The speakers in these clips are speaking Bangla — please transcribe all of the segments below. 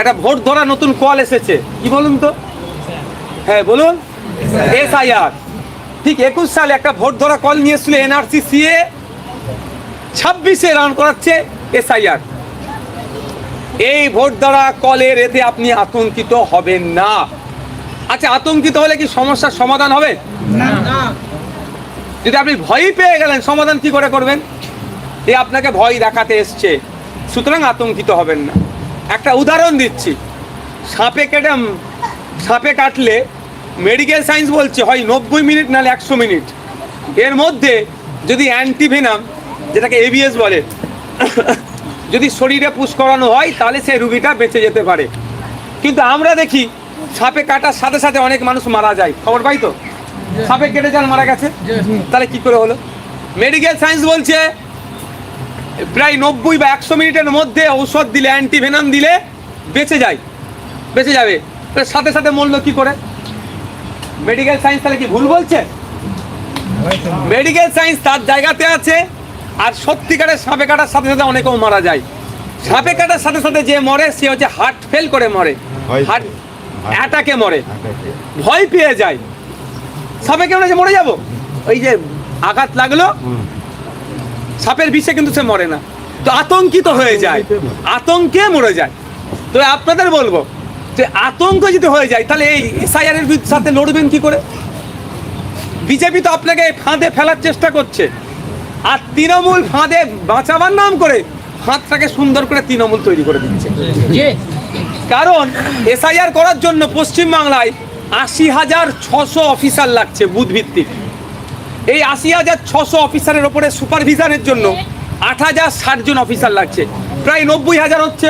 একটা ভোট ধরা নতুন কল এসেছে। কি বলুন তো? হ্যাঁ বলুন। এসআইআর। ঠিক একুশ সালে একটা ভোট ধরা কল নিয়ে এসেছিল এনআরসি সিএ ছাব্বিশে রান করাচ্ছে এসআইআর। এই ভোট ধরা কলের এতে আপনি আতঙ্কিত হবেন না। আচ্ছা আতঙ্কিত হলে কি সমস্যার সমাধান হবে? যদি আপনি ভয়ই পেয়ে গেলেন সমাধান কি করে করবেন? এ আপনাকে ভয় দেখাতে এসছে। সুতরাং আতঙ্কিত হবেন না। একটা উদাহরণ দিচ্ছি। সাপে কেটে সাপে কাটলে মেডিকেল সায়েন্স বলছে, হয় নব্বই মিনিট নাহলে একশো মিনিট। এর মধ্যে যদি অ্যান্টিভেনাম, যেটাকে এবিএস বলে, যদি শরীরে পুশ করানো হয়, তাহলে সেই রুগীটা বেঁচে যেতে পারে। কিন্তু আমরা দেখি, সাপে কাটার সাথে সাথে অনেক মানুষ মারা যায়। খবর পাই তো? সাপে কেটে যান মারা গেছে? তাহলে কি করে হলো? মেডিকেল সায়েন্স বলছে প্রায় নব্বই বা একশো মিনিটের মধ্যে ঔষধ দিলে অ্যান্টিভেনাম দিলে বেঁচে যায় বেঁচে যাবে। সাথে সাথে মরলো কি করে? মেডিকেল সায়েন্স তাহলে কি ভুল বলছে? মেডিকেল সায়েন্স তার জায়গাতে আছে আর সত্যিকারের সাপে কাটার সাথে সাথে অনেকেও মারা যায়। সাপে কাটার সাথে সাথে যে মরে সে হচ্ছে হার্ট ফেল করে মরে। হার্ট অ্যাটাকে মরে। ভয় পেয়ে। যায়। সাপে কেমন মরে যাব? ওই যে আঘাত লাগল সাপের বিষে কিন্তু সে মরে না। তো আতঙ্কিত হয়ে যায়। আতঙ্কে মরে যায়। তো আপনাদের বলব যে আতঙ্ক যদি হয়ে যায় তাহলে এই এসআইআর এর বিরুদ্ধে সাথে লড়বেন কি করে? বিজেপি তো আপনাকে এই ফাঁদে ফেলার চেষ্টা করছে। আর তৃণমূল ফাঁদে বাঁচাবার নাম করে ফাঁদটাকে সুন্দর করে তৃণমূল তৈরি করে দিচ্ছে। কারণ এসআইআর করার জন্য পশ্চিমবাংলায় আশি হাজার ছশো অফিসার লাগছে বুথ ভিত্তিক এই আশি হাজার ছশো অফিসারের ওপরে সুপারভিশনের জন্য আট হাজার ষাট জন অফিসার লাগছে। প্রায় নব্বই হাজার হচ্ছে।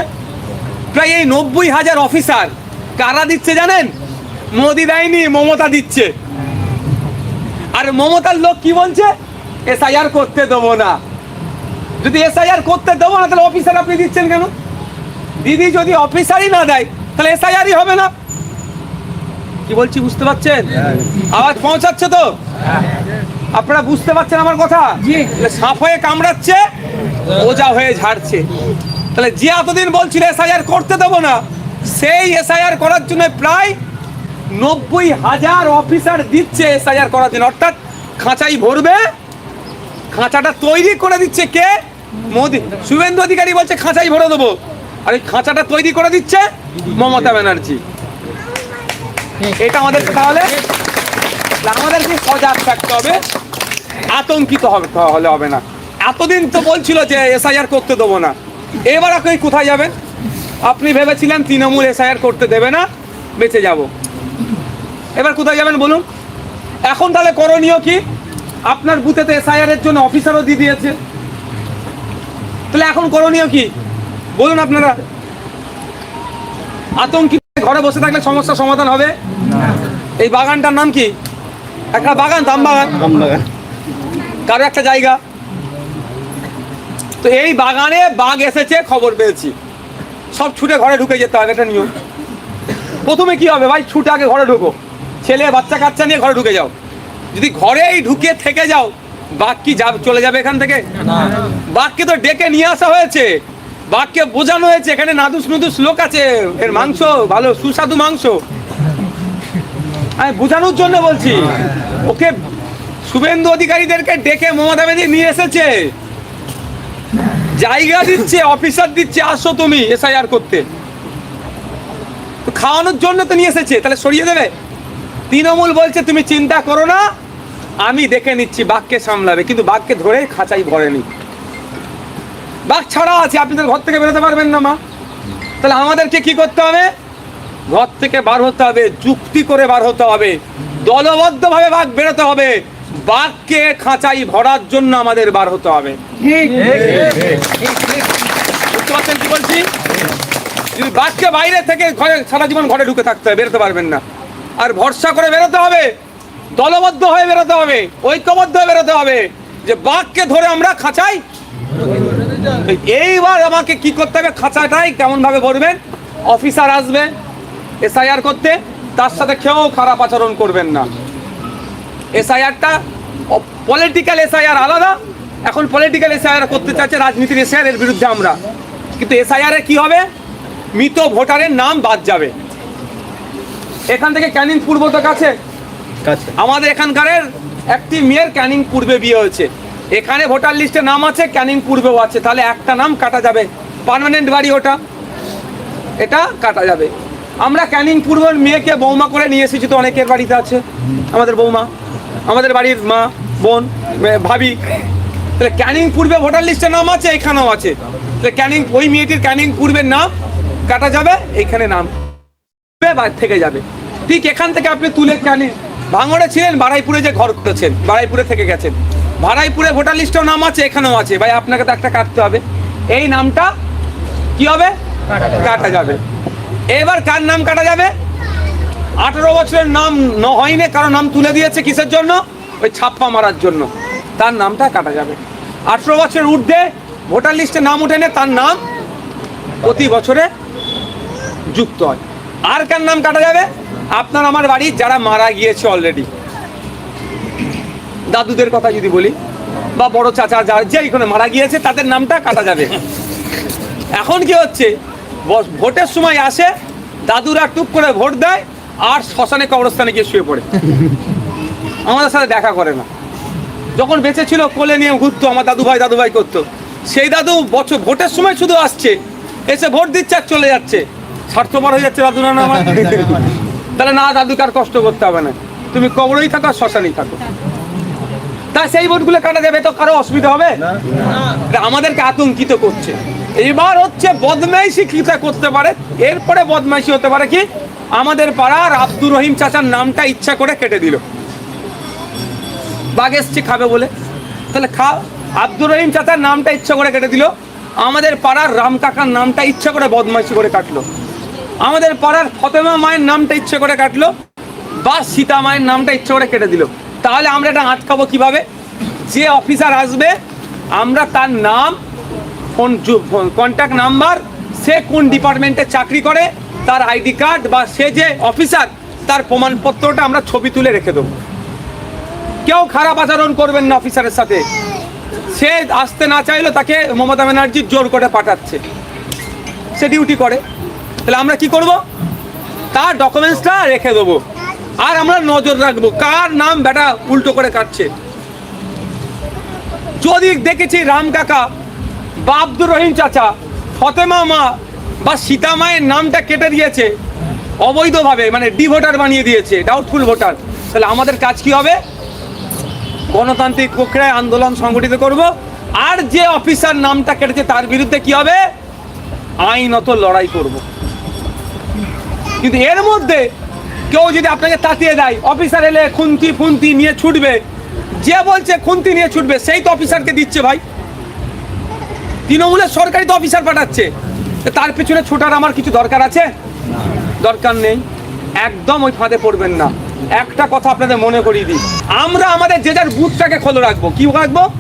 প্রায় এই নব্বই হাজার অফিসার কারা দিচ্ছে জানেন? মোদি দেয়নি মমতা দিচ্ছে। আর মমতার লোক কি বলছে? এসআইআর করতে দেবো না। যদি এসআইআর করতে দেবো না তাহলে অফিসার আপনি দিচ্ছেন কেন? দিদি যদি অফিসারই না দেয় তাহলে এসআইআরই হবে না। কি বলছি বুঝতে পারছেন? আওয়াজ পৌঁছাচ্ছে তো? আপনারা বুঝতে পারছেন আমার কথা? সাপ হয়ে কামড়াচ্ছে ওজা হয়ে ঝাড়ছে। তাহলে যে এতদিন বলছিল এসআইআর করতে দেবো না সেই এসআইআর করার জন্য প্রায় নব্বই হাজার অফিসার দিচ্ছে এসআইআর করার জন্য। অর্থাৎ খাঁচাই ভরবে খাঁচাটা তৈরি করে দিচ্ছে কে? মোদি। শুভেন্দু অধিকারী বলছে খাঁচাই ভরে দেবো। আর এই খাঁচাটা তৈরি করে দিচ্ছে মমতা ব্যানার্জি। এটা আমাদের তাহলে আমাদেরকে সজাগ থাকতে হবে। আতঙ্কিত হবে হলে হবে না। এতদিন তো বলছিল যে এসআইআর করতে দেবো না। এবার আপনি কোথায় যাবেন? আপনি ভেবেছিলেন তৃণমূল এসআইআর করতে দেবে না বেঁচে যাব। এবার কোথায় যাবেন বলুন? এখন তাহলে করণীয় কি? আপনার বুথে বুথেতে এসআইআর এর জন্য অফিসারও দিয়ে দিয়েছে। তাহলে এখন করণীয় কি? বলুন আপনারা। আতঙ্কিত ঘরে বসে থাকলে সমস্যার সমাধান হবে? এই বাগানটার নাম কি? একটা বাগান? দাম বাগান। কারও একটা জায়গা। তো এই বাগানে বাঘ এসেছে খবর পেয়েছি। সব ছুটে ঘরে ঢুকে যেতে হবে এটা নিয়ম। প্রথমে কি হবে ভাই? ছুটে আগে ঘরে ঢুকো। ছেলে বাচ্চা কাচ্চা নিয়ে ঘরে ঢুকে যাও। যদি ঘরেই ঢুকে থেকে যাও বাঘ কি যাবে চলে যাবে এখান থেকে? বাঘকে তো ডেকে নিয়ে আসা হয়েছে। বাঘকে বোঝানো হয়েছে এখানে নাদুস নুদুস লোক আছে। এর মাংস ভালো সুস্বাদু মাংস। আমি বোঝানোর জন্য বলছি ওকে শুভেন্দু অধিকারীদেরকে ডেকে মমতা ব্যানার্জি নিয়ে এসেছে। জায়গা দিচ্ছে, অফিসার দিচ্ছে, আসো তুমি এসআইআর করতে। খাওয়ানোর জন্য তো নিয়ে এসেছে, তাহলে সরিয়ে দেবে। তৃণমূল বলছে, তুমি চিন্তা করো না, আমি দেখে নিচ্ছি, বাঘকে সামলাবে। কিন্তু বাঘকে ধরে খাঁচাই ভরেনি। বাঘ ছাড়া আছে আপনাদের ঘর থেকে বেরোতে পারবেন না, মা। তাহলে আমাদেরকে কি করতে হবে? ঘর থেকে বার হতে হবে, যুক্তি করে বার হতে হবে। দলবদ্ধভাবে বাঘ বেরোতে হবে। বাঘকে খাঁচাই ভরার জন্য আমাদের বার হতে হবে। বুঝতে পারছেন কি বলছি? যদি বাঘকে বাইরে থেকে ঘরে সারা জীবন ঘরে ঢুকে থাকতে হবে বেরোতে পারবেন না। আর ভরসা করে বেরোতে হবে দলবদ্ধ হয়ে বেরোতে হবে ঐক্যবদ্ধ হয়ে বেরোতে হবে যে বাঘকে ধরে আমরা খাঁচাই এইবার আমাকে কি করতে হবে? খাঁচাটাই কেমন ভাবে ভরবেন? অফিসার আসবে এসআইআর করতে তার সাথে কেউ খারাপ আচরণ করবেন না। এসআইআরটা পলিটিক্যাল এসআইআর আলাদা। এখন পলিটিক্যাল এসআইআর করতে চাচ্ছে রাজনীতির এসআইআর এর বিরুদ্ধে আমরা। কিন্তু এসআইআর এ কি হবে? মৃত ভোটারের নাম বাদ যাবে। এখান থেকে ক্যানিং পূর্ব তো কাছে। কাছে। আমাদের এখানকারের একটি মেয়ের ক্যানিং পূর্বে বিয়ে হয়েছে। এখানে ভোটার লিস্টে নাম আছে ক্যানিং পূর্বেও আছে। তাহলে একটা নাম কাটা যাবে। পার্মানেন্ট বাড়ি ওটা। এটা কাটা যাবে। আমরা ক্যানিং পূর্বের মেয়েকে বৌমা করে নিয়ে এসেছি তো অনেকের বাড়িতে আছে। আমাদের বৌমা। আমাদের বাড়ির মা বোন ভাবি। তাহলে ক্যানিং পূর্বে ভোটার লিস্টে নাম আছে এখানেও আছে। তাহলে ক্যানিং ওই মেয়েটির ক্যানিং পূর্বের নাম কাটা যাবে এইখানে নাম থেকে যাবে। ঠিক এখান থেকে আপনি তুলে ক্যানিং। ভাঙড়ে ছিলেন বারাইপুরে যে ঘর করেছেন বারাইপুরে থেকে গেছেন। বারাইপুরে ভোটার লিস্টেও নাম আছে এখানেও আছে। ভাই আপনাকে তো একটা কাটতে হবে। এই নামটা কি হবে? কাটা যাবে। এবার কার নাম কাটা যাবে? আঠারো বছরের নাম ন- হয়নি কারও নাম তুলে দিয়েছে কিসের জন্য? ওই ছাপ্পা মারার জন্য। তার নামটা কাটা যাবে। আঠারো বছরের ঊর্ধ্বে ভোটার লিস্টে নাম উঠেনে তার নাম প্রতি বছরে যুক্ত হয়। আর কার নাম কাটা যাবে? আপনার আমার বাড়ির যারা মারা গিয়েছে অলরেডি দাদুদের কথা যদি বলি, বা বড় চাচা যা যে এখানে মারা গিয়েছে, তাদের নামটা কাটা যাবে। এখন কি হচ্ছে? ভোটের সময় আসে, দাদুরা টুক করে ভোট দেয় আর শ্মশানে কবরস্থানে গিয়ে শুয়ে পড়ে। আমাদের সাথে দেখা করে না। যখন বেঁচে ছিল কোলে নিয়ে ঘুরতো আমার দাদু ভাই দাদু ভাই করতো। সেই দাদু বছর ভোটের সময় শুধু আসছে এসে ভোট দিচ্ছে আর চলে যাচ্ছে। স্বার্থপর হয়ে যাচ্ছে দাদু না আমার। তাহলে না দাদুকে আর কষ্ট করতে হবে না। তুমি কবরেই থাকো আর শ্মশানেই থাকো। তা সেই ভোটগুলো কাটা যাবে তো কারও অসুবিধা হবে? আমাদেরকে আতঙ্কিত করছে। এবার হচ্ছে বদমাইশি কি তা করতে পারে। এরপরে বদমাইশি হতে পারে কি? আমাদের পাড়ার আব্দুর রহিম চাচার নামটা ইচ্ছা করে কেটে দিল। বাঘ এসছে, খাবে বলে। তাহলে খা। আব্দুর রহিম চাচার নামটা ইচ্ছা করে কেটে দিল। আমাদের পাড়ার রাম কাকার নামটা ইচ্ছা করে বদমাইশি করে কাটলো। আমাদের পাড়ার ফতেমা মায়ের নামটা ইচ্ছে করে কাটলো বা সীতা মায়ের নামটা ইচ্ছে করে কেটে দিল। তাহলে আমরা এটা আটকাবো কীভাবে? যে অফিসার আসবে, আমরা তার নাম, ফোন কন্ট্যাক্ট নাম্বার সে কোন ডিপার্টমেন্টে চাকরি করে তার আইডি কার্ড বা সে যে অফিসার, তার প্রমাণপত্রটা আমরা ছবি তুলে রেখে দেবো। কেউ খারাপ আচরণ করবেন না অফিসারের সাথে। সে আসতে না চাইলো তাকে মমতা ব্যানার্জি জোর করে পাঠাচ্ছে। সে ডিউটি করে। তাহলে আমরা কি করব? তার ডকুমেন্টসটা রেখে দেবো। আর আমরা নজর রাখব কার নাম বেটা উল্টো করে কাটছে। যদি দেখেছি রাম কাকা বা আব্দুর রহিম চাচা, ফতেমা মা বা সীতা মায়ের নামটা কেটে দিয়েছে। অবৈধভাবে মানে ডি ভোটার বানিয়ে দিয়েছে ডাউটফুল ভোটার তাহলে আমাদের কাজ কি হবে? গণতান্ত্রিক প্রক্রিয়ায় আন্দোলন সংগঠিত করব। আর যে অফিসার নামটা কেটেছে, তার বিরুদ্ধে কি হবে? আইনত লড়াই করব। কিন্তু এর মধ্যে কেউ যদি আপনাকে তাতিয়ে দেয়, অফিসার এলে খুন্তি ফুন্তি নিয়ে ছুটবে। যে বলছে খুন্তি নিয়ে ছুটবে, সেই তো অফিসারকে দিচ্ছে ভাই। তৃণমূলের সরকারি তো অফিসার পাঠাচ্ছে। তার পিছনে ছোটার আমার কিছু দরকার আছে? দরকার নেই। একদম ওই ফাঁদে পড়বেন না। একটা কথা আপনাদের মনে করিয়ে দিই। আমরা আমাদের যে যার বুথটাকে খোলো রাখব। কি রাখব?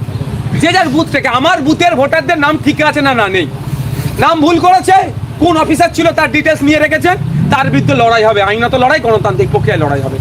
যে যার বুথটাকে। আমার বুথের ভোটারদের নাম ঠিক আছে না না নেই। নাম ভুল করেছে? কোন অফিসার ছিল তার ডিটেলস নিয়ে রেখেছেন তার বিরুদ্ধে লড়াই হবে। আইনত লড়াই, গণতান্ত্রিক প্রক্রিয়ায় লড়াই হবে।